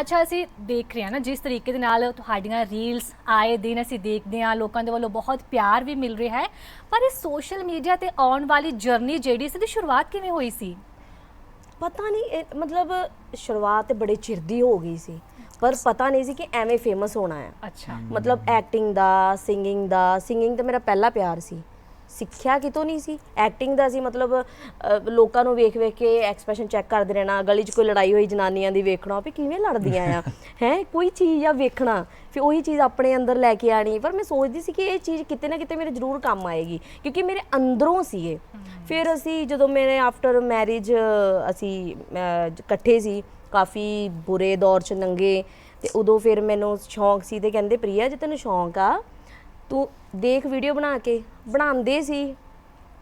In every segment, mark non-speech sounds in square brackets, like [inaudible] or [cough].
ਅੱਛਾ ਅਸੀਂ ਦੇਖ ਰਹੇ ਹਾਂ ਨਾ ਜਿਸ ਤਰੀਕੇ ਦੇ ਨਾਲ ਤੁਹਾਡੀਆਂ ਰੀਲਸ ਆਏ ਦਿਨ ਅਸੀਂ ਦੇਖਦੇ ਹਾਂ ਲੋਕਾਂ ਦੇ ਵੱਲੋਂ ਬਹੁਤ ਪਿਆਰ ਵੀ ਮਿਲ ਰਿਹਾ ਹੈ। ਪਰ ਇਹ ਸੋਸ਼ਲ ਮੀਡੀਆ ਤੇ ਆਉਣ ਵਾਲੀ ਜਰਨੀ ਜਿਹੜੀ ਸੀ ਦੀ ਸ਼ੁਰੂਆਤ ਕਿਵੇਂ ਹੋਈ ਸੀ? ਪਤਾ ਨਹੀਂ ਇਹ ਮਤਲਬ ਸ਼ੁਰੂਆਤ ਤੇ ਬੜੇ ਚਿਰ ਦੀ ਹੋ ਗਈ ਸੀ। ਪਰ ਪਤਾ ਨਹੀਂ ਸੀ ਕਿ ਐਵੇਂ ਫੇਮਸ ਹੋਣਾ ਹੈ। ਅੱਛਾ। ਮਤਲਬ ਐਕਟਿੰਗ ਦਾ ਸਿੰਗਿੰਗ ਦਾ ਸਿੰਗਿੰਗ ਤਾਂ ਮੇਰਾ ਪਹਿਲਾ ਪਿਆਰ ਸੀ। ਸਿੱਖਿਆ ਕਿਤੋਂ ਨਹੀਂ ਸੀ? ਐਕਟਿੰਗ ਦਾ ਸੀ ਮਤਲਬ ਲੋਕਾਂ ਨੂੰ ਵੇਖ ਵੇਖ ਕੇ ਐਕਸਪ੍ਰੈਸ਼ਨ ਚੈੱਕ ਕਰਦੇ ਰਹਿਣਾ ਗਲੀ 'ਚ ਕੋਈ ਲੜਾਈ ਹੋਈ ਜਨਾਨੀਆਂ ਦੀ ਵੇਖਣਾ ਵੀ ਕਿਵੇਂ ਲੜਦੀਆਂ ਆ? [laughs] ਹੈ? ਕੋਈ ਚੀਜ਼ ਆ ਵੇਖਣਾ ਫਿਰ ਉਹੀ ਚੀਜ਼ ਆਪਣੇ ਅੰਦਰ ਲੈ ਕੇ ਆਣੀ। ਪਰ ਮੈਂ ਸੋਚਦੀ ਸੀ ਕਿ ਇਹ ਚੀਜ਼ ਕਿਤੇ ਨਾ ਕਿਤੇ ਮੇਰੇ ਜ਼ਰੂਰ ਕੰਮ ਆਏਗੀ ਕਿਉਂਕਿ ਮੇਰੇ ਅੰਦਰੋਂ ਸੀ ਇਹ ਫਿਰ ਅਸੀਂ ਜਦੋਂ ਮੇਰੇ ਆਫਟਰ ਮੈਰਿਜ ਅਸੀਂ ਇਕੱਠੇ ਸੀ ਕਾਫੀ ਬੁਰੇ ਦੌਰ ਚ ਲੰਘੇ ਤੇ ਉਦੋਂ ਫਿਰ ਮੈਨੂੰ ਸ਼ੌਂਕ ਸੀ ਤੇ ਕਹਿੰਦੇ ਪ੍ਰਿਆ ਜੇ ਤੈਨੂੰ ਸ਼ੌਂਕ ਆ ਤੂੰ ਦੇਖ ਵੀਡੀਓ ਬਣਾ ਕੇ ਬਣਾਉਂਦੇ ਸੀ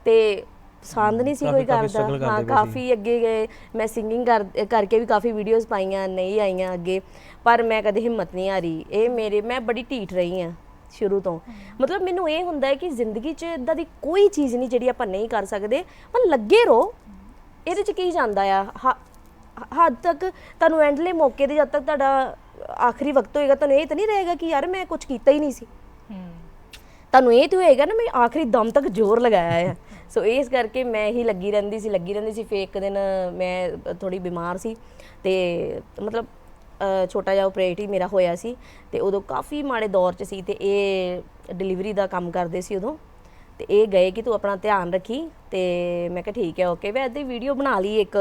ਤੇ ਪਸੰਦ ਨਹੀਂ ਸੀ ਕੋਈ ਕਰਦਾ। ਹਾਂ। ਕਾਫੀ ਅੱਗੇ ਗਏ ਮੈਂ ਸਿੰਗਿੰਗ ਕਰ ਕਰਕੇ ਵੀ ਕਾਫੀ ਵੀਡੀਓਜ਼ ਪਾਈਆਂ ਨਹੀਂ ਆਈਆਂ ਅੱਗੇ ਪਰ ਮੈਂ ਕਦੇ ਹਿੰਮਤ ਨਹੀਂ ਹਾਰੀ। ਇਹ ਮੇਰੇ ਮੈਂ ਬੜੀ ਢੀਠ ਰਹੀ ਹਾਂ ਸ਼ੁਰੂ ਤੋਂ। ਮਤਲਬ ਮੈਨੂੰ ਇਹ ਹੁੰਦਾ ਹੈ ਕਿ ਜ਼ਿੰਦਗੀ 'ਚ ਇਦਾਂ ਦੀ ਕੋਈ ਚੀਜ਼ ਨਹੀਂ ਜਿਹੜੀ ਆਪਾਂ ਨਹੀਂ ਕਰ ਸਕਦੇ ਪਰ ਲੱਗੇ ਰਹੋ। ਇਹਦੇ 'ਚ ਕੀ ਜਾਂਦਾ ਆ? ਹੱਦ ਤੱਕ ਤੁਹਾਨੂੰ ਐਂਡਲੇ ਮੌਕੇ ਦੇ ਜਦ ਤੱਕ ਤੁਹਾਡਾ ਆਖਰੀ ਵਕਤ ਹੋਏਗਾ ਤੁਹਾਨੂੰ ਇਹ ਤਾਂ ਨਹੀਂ ਰਹੇਗਾ ਕਿ ਯਾਰ ਮੈਂ ਕੁਝ ਕੀਤਾ ਹੀ ਨਹੀਂ ਸੀ। ਤੁਹਾਨੂੰ ਇਹ ਤਾਂ ਹੋਏਗਾ ਨਾ ਮੈਂ ਆਖਰੀ ਦਮ ਤੱਕ ਜ਼ੋਰ ਲਗਾਇਆ ਹੈ ਸੋ ਇਸ ਕਰਕੇ ਮੈਂ ਹੀ ਲੱਗੀ ਰਹਿੰਦੀ ਸੀ, ਲੱਗੀ ਰਹਿੰਦੀ ਸੀ। ਫਿਰ ਇੱਕ ਦਿਨ ਮੈਂ ਥੋੜੀ ਬਿਮਾਰ ਸੀ ਤੇ ਮਤਲਬ ਛੋਟਾ ਜਿਹਾ ਆਪਰੇਟ ਹੀ ਮੇਰਾ ਹੋਇਆ ਸੀ ਤੇ ਉਦੋਂ ਕਾਫੀ ਮਾੜੇ ਦੌਰ 'ਚ ਸੀ ਤੇ ਇਹ ਡਿਲੀਵਰੀ ਦਾ ਕੰਮ ਕਰਦੇ ਸੀ ਉਦੋਂ। ਤੇ ਇਹ ਗਏ ਕਿ ਤੂੰ ਆਪਣਾ ਧਿਆਨ ਰੱਖੀ ਤੇ ਮੈਂ ਕਿਹਾ ਠੀਕ ਹੈ ਓਕੇ ਮੈਂ ਇੱਦਾਂ ਵੀਡੀਓ ਬਣਾ ਲਈ ਇੱਕ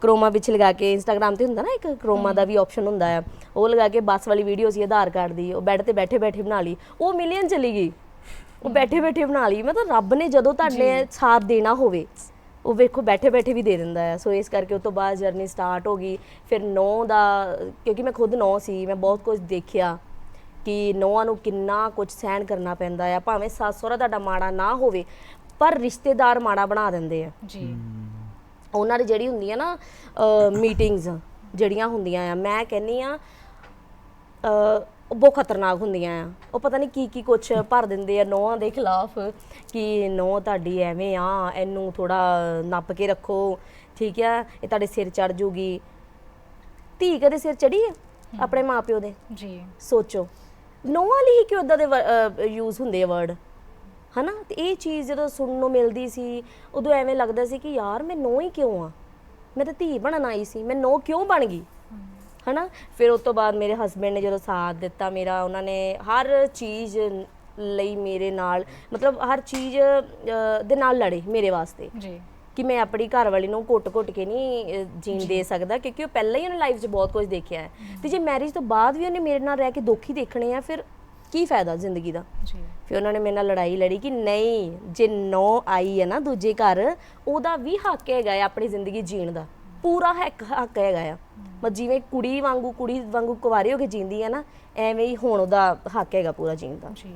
ਕਰੋਮਾ ਵਿੱਚ ਲਗਾ ਕੇ। ਇੰਸਟਾਗ੍ਰam ਤੇ ਹੁੰਦਾ ਨਾ ਇੱਕ ਕਰੋਮਾ ਦਾ ਵੀ ਆਪਸ਼ਨ ਹੁੰਦਾ ਆ। ਉਹ ਲਗਾ ਕੇ ਬੱਸ ਵਾਲੀ ਵੀਡੀਓ ਸੀ ਆਧਾਰ ਕਾਰਡ ਦੀ। ਉਹ ਬੈੱਡ ਤੇ ਬੈਠੇ ਬੈਠੇ ਬਣਾ ਲਈ। ਉਹ ਮਿਲੀਅਨ ਚਲੀ ਗਈ। ਉਹ ਬੈਠੇ ਬੈਠੇ ਬਣਾ ਲਈ। ਮਤਲਬ ਰੱਬ ਨੇ ਜਦੋਂ ਤੁਹਾਡੇ ਸਾਥ ਦੇਣਾ ਹੋਵੇ ਉਹ ਵੇਖੋ ਬੈਠੇ ਬੈਠੇ ਵੀ ਦੇ ਦਿੰਦਾ ਹੈ। ਸੋ ਇਸ ਕਰਕੇ ਉਸ ਤੋਂ ਬਾਅਦ ਜਰਨੀ ਸਟਾਰਟ ਹੋ ਗਈ। ਫਿਰ ਨੌ ਦਾ ਕਿਉਂਕਿ ਮੈਂ ਖੁਦ ਨੌ ਸੀ ਮੈਂ ਬਹੁਤ ਕੁਝ ਦੇਖਿਆ ਕਿ ਨੌਆਂ ਨੂੰ ਕਿੰਨਾ ਕੁਝ ਸਹਿਣ ਕਰਨਾ ਪੈਂਦਾ ਆ ਭਾਵੇਂ ਸੱਸ ਸਹੁਰਾ ਤੁਹਾਡਾ ਮਾੜਾ ਨਾ ਹੋਵੇ ਪਰ ਰਿਸ਼ਤੇਦਾਰ ਮਾੜਾ ਬਣਾ ਦਿੰਦੇ ਆ। ਜੀ। ਉਹਨਾਂ ਦੀ ਜਿਹੜੀ ਹੁੰਦੀਆਂ ਨਾ ਮੀਟਿੰਗਸ ਜਿਹੜੀਆਂ ਹੁੰਦੀਆਂ ਆ। ਮੈਂ ਕਹਿੰਨੀ ਆ ਉਹ ਬਹੁਤ ਖਤਰਨਾਕ ਹੁੰਦੀਆਂ ਆ। ਉਹ ਪਤਾ ਨਹੀਂ ਕੀ ਕੀ ਕੁਛ ਭਰ ਦਿੰਦੇ ਆ ਨੌਆਂ ਦੇ ਖਿਲਾਫ ਕਿ ਨੌ ਤੁਹਾਡੀ ਐਵੇਂ ਆ ਇਹਨੂੰ ਥੋੜਾ ਨੱਪ ਕੇ ਰੱਖੋ ਠੀਕ ਆ ਇਹ ਤੁਹਾਡੇ ਸਿਰ ਚੜ ਜੂਗੀ। ਧੀ ਕਦੇ ਸਿਰ ਚੜੀ ਆ ਆਪਣੇ ਮਾਪਿਓ ਦੇ? ਜੀ। ਸੋਚੋ। ਨੋਆਂ ਲਈ ਕਿਉਂ ਇਦਾਂ ਦੇ ਯੂਜ਼ ਹੁੰਦੇ ਆ ਵਰਡ ਹਨਾ? ਤੇ ਇਹ ਚੀਜ਼ ਜਦੋਂ ਸੁਣਨ ਨੂੰ ਮਿਲਦੀ ਸੀ ਉਦੋਂ ਐਵੇਂ ਲੱਗਦਾ ਸੀ ਕਿ ਯਾਰ ਮੈਂ ਨੋ ਹੀ ਕਿਉਂ ਆ? ਮੈਂ ਤਾਂ ਧੀ ਬਣਨ ਆਈ ਸੀ ਮੈਂ ਨੋ ਕਿਉਂ ਬਣ ਗਈ? ਹਨਾ? ਫਿਰ ਉਸ ਤੋਂ ਬਾਅਦ ਮੇਰੇ ਹਸਬੰਡ ਨੇ ਜਦੋਂ ਸਾਥ ਦਿੱਤਾ ਮੇਰਾ ਉਹਨਾਂ ਨੇ ਹਰ ਚੀਜ਼ ਲਈ ਮੇਰੇ ਨਾਲ ਮਤਲਬ ਹਰ ਚੀਜ਼ ਅ, ਦੇ ਨਾਲ ਲੜੇ ਮੇਰੇ ਵਾਸਤੇ। ਜੀ। ਕਿ ਮੈਂ ਆਪਣੀ ਘਰ ਵਾਲੀ ਨੂੰ ਘੁੱਟ-ਘੁੱਟ ਕੇ ਨਹੀਂ ਜੀਣ ਦੇ ਸਕਦਾ ਕਿਉਂਕਿ ਉਹ ਪਹਿਲਾਂ ਹੀ ਉਹਨੇ ਲਾਈਫ 'ਚ ਬਹੁਤ ਕੁਝ ਦੇਖਿਆ ਹੈ। ਤੇ ਜੇ ਮੈਰਿਜ ਤੋਂ ਬਾਅਦ ਵੀ ਉਹਨੇ ਮੇਰੇ ਨਾਲ ਰਹਿ ਕੇ ਦੁੱਖ ਹੀ ਦੇਖਣੇ ਆ ਫਿਰ ਕੀ ਫਾਇਦਾ ਜ਼ਿੰਦਗੀ ਦਾ? ਜੀ। ਫਿਰ ਉਹਨਾਂ ਨੇ ਮੇਰੇ ਨਾਲ ਲੜਾਈ ਲੜੀ ਕਿ ਨਹੀਂ ਜੇ ਨੋ ਆਈ ਹੈ ਨਾ ਦੂਜੇ ਘਰ ਉਹਦਾ ਵੀ ਹੱਕ ਹੈਗਾ ਹੈ ਆਪਣੀ ਜ਼ਿੰਦਗੀ ਜੀਣ ਦਾ। ਪੂਰਾ ਹੱਕ ਹੱਕ ਹੈਗਾ ਆ। ਮਤ ਜਿਵੇਂ ਕੁੜੀ ਵਾਂਗੂ ਕੁੜੀ ਵਾਂਗੂ ਕੁਵਾਰੀ ਹੋ ਕੇ ਜੀਂਦੀ ਹੈ ਨਾ, ਐਵੇਂ ਹੀ ਹੁਣ ਉਹਦਾ ਹੱਕ ਹੈਗਾ ਪੂਰਾ ਜੀਣ ਦਾ। ਜੀ।